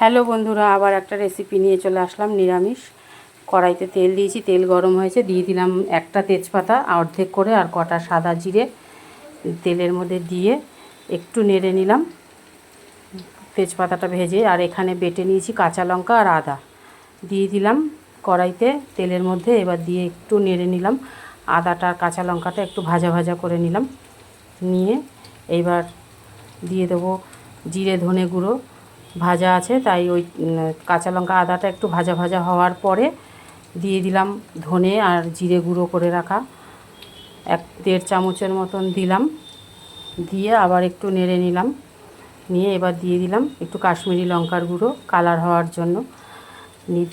Hello বন্ধুরা, আবার একটা রেসিপি নিয়ে চলে আসলাম, নিরামিষ। কড়াইতে তেল দিয়েছি, তেল গরম হয়েছে, দিয়ে দিলাম একটা তেজপাতা, অর্ধেক করে আর কটা সাদা জিরে। তেলের মধ্যে দিয়ে একটু নেড়ে নিলাম। তেজপাতাটা ভেজে, আর এখানে বেটে নিয়েছি কাঁচা লঙ্কা আর আদা। দিয়ে দিলাম কড়াইতে, তেলের মধ্যে এবার দিয়ে একটু নেড়ে নিলাম। আদাটা আর কাঁচা লঙ্কাটা একটু ভাজা ভাজা করে নিলাম। নিয়ে এইবার দিয়ে দেবো জিরে ধনে গুঁড়ো ভাজা আছে, তাই ওই কাঁচা লঙ্কা আদাটা একটু ভাজা ভাজা হওয়ার পরে দিয়ে দিলাম ধনে আর জিরে গুঁড়ো করে রাখা। এক, দেড় চামচের মতন দিলাম। দিয়ে আবার একটু নেড়ে নিলাম। নিয়ে এবার দিয়ে দিলাম একটু কাশ্মীরি লঙ্কার গুঁড়ো কালার হওয়ার জন্য।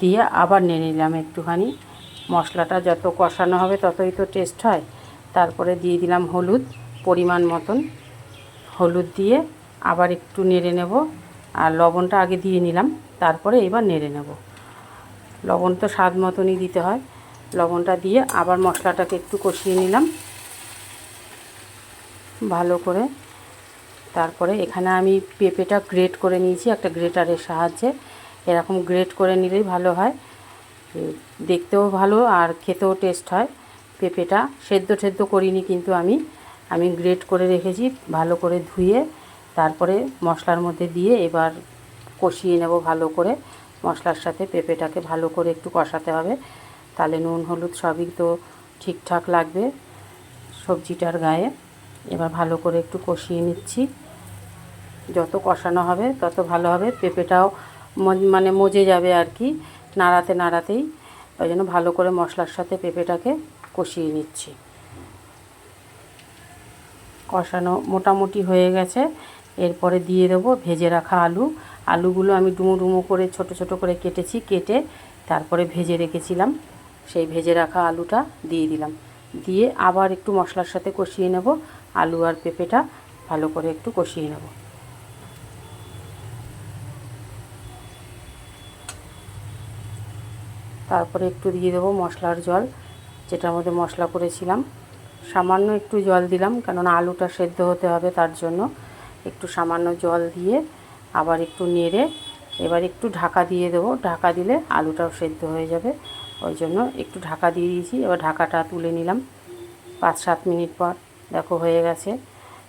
দিয়ে আবার নেড়ে নিলাম একটুখানি। মশলাটা যত কষানো হবে ততই তো টেস্ট হয়। তারপরে দিয়ে দিলাম হলুদ পরিমাণ মতন। হলুদ দিয়ে আবার একটু নেড়ে নেব। আর লবণটা আগে দিয়ে নিলাম, তারপরে এবার নেড়ে নেব। লবণ তো স্বাদ মতনই দিতে হয়। লবণটা দিয়ে আবার মশলাটাকে একটু কষিয়ে নিলাম। ভালো করে। তারপরে এখানে আমি পেঁপেটা গ্রেট করে নিয়েছি একটা গ্রেটারের সাহায্যে। এরকম গ্রেট করে নিলেই ভালো হয়। দেখতেও ভালো আর খেতেও টেস্ট হয়। পেঁপেটা সেদ্ধ টেদ্ধ করিনি কিন্তু আমি। আমি গ্রেট করে রেখেছি, ভালো করে ধুয়ে তারপরে মশলার মধ্যে দিয়ে এবার কষিয়ে নেব ভালো করে। মশলার সাথে পেঁপেটাকে ভালো করে একটু কষাতে হবে। তাহলে নুন, হলুদ সবই তো ঠিকঠাক লাগবে সবজিটার গায়ে। এবার ভালো করে একটু কষিয়ে নিচ্ছি। যত কষানো হবে তত ভালো হবে। পেঁপেটাও মানে মজে যাবে আর কি, নাড়াতে নাড়াতেই। ওই জন্য ভালো করে মশলার সাথে পেঁপেটাকে কষিয়ে নিচ্ছি। কষানো মোটামুটি হয়ে গেছে। এরপরে দিয়ে দেবো ভেজে রাখা আলু। আলুগুলো আমি ডুমো ডুমো করে, ছোট ছোট করে কেটেছি, কেটে তারপরে ভেজে রেখেছিলাম। সেই ভেজে রাখা আলুটা দিয়ে দিলাম। দিয়ে আবার একটু মশলার সাথে কষিয়ে নেব। আলু আর পেঁপেটা ভালো করে একটু কষিয়ে নেব। তারপরে একটু দিয়ে দেবো মশলার জল, যেটার মধ্যে মশলা করেছিলাম। সামান্য একটু জল দিলাম, কেননা আলুটা সেদ্ধ হতে হবে তার জন্য। একটু সামান্য জল দিয়ে আবার একটু নেড়ে এবার একটু ঢাকা দিয়ে দেবো। ঢাকা দিলে আলুটাও সেদ্ধ হয়ে যাবে। ওই জন্য একটু ঢাকা দিয়ে দিয়েছি। এবার ঢাকাটা তুলে নিলাম পাঁচ সাত মিনিট পর। দেখো হয়ে গেছে।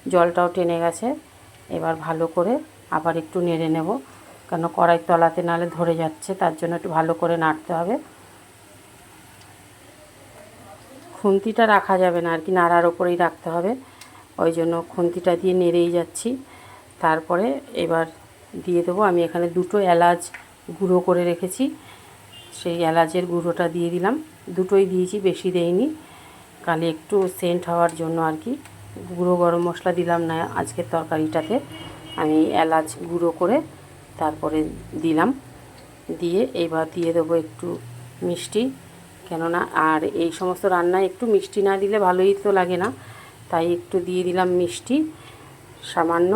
জলটাও টেনে গেছে। এবার ভালো করে আবার একটু নেড়ে নেব। কেন কড়াই তলাতে নালে ধরে যাচ্ছে, তার জন্য একটু ভালো করে নাড়তে হবে। খুন্তিটা রাখা যাবে না আর কি, নাড়ার ওপরেই রাখতে হবে। ওই জন্য খুন্তিটা দিয়ে নেড়েই যাচ্ছি। তারপরে এবার দিয়ে দেবো, আমি এখানে দুটো এলাচ গুঁড়ো করে রেখেছি। সেই এলাচের গুঁড়োটা দিয়ে দিলাম। দুটোই দিয়েছি, বেশি দেইনি। কালে একটু সেন্ট হওয়ার জন্য আর কি। গুঁড়ো গরম মশলা দিলাম না আজকের তরকারিটাতে। আমি এলাচ গুঁড়ো করে তারপরে দিলাম। দিয়ে এবার দিয়ে দেবো একটু মিষ্টি। কেননা আর এই সমস্ত রান্নায় একটু মিষ্টি না দিলে ভালোই তো লাগে না। তাই একটু দিয়ে দিলাম মিষ্টি, সামান্য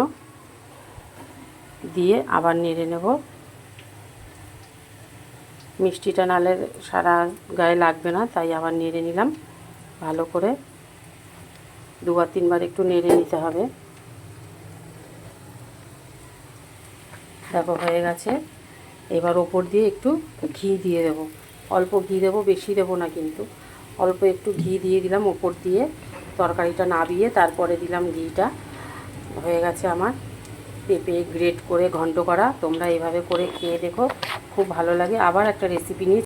দিয়ে আবার নেড়ে নেব। মিষ্টিটা নালে সারা গায়ে লাগবে না, তাই আবার নেড়ে নিলাম ভালো করে। দুবার তিনবার একটু নেড়ে নিতে হবে। দেখো হয়ে গেছে। এবার ওপর দিয়ে একটু ঘি দিয়ে দেবো। অল্প ঘি দেবো, বেশি দেবো না কিন্তু। অল্প একটু ঘি দিয়ে দিলাম ওপর দিয়ে। তরকারিটা নাবিয়ে তারপরে দিলাম ঘিটা। হয়ে গেছে আমার। পেঁপে গ্রেট করে ঘন্ট করা। তোমরা এভাবে করে খেয়ে দেখো। খুব ভালো লাগে। আবার একটা রেসিপি নিয়ে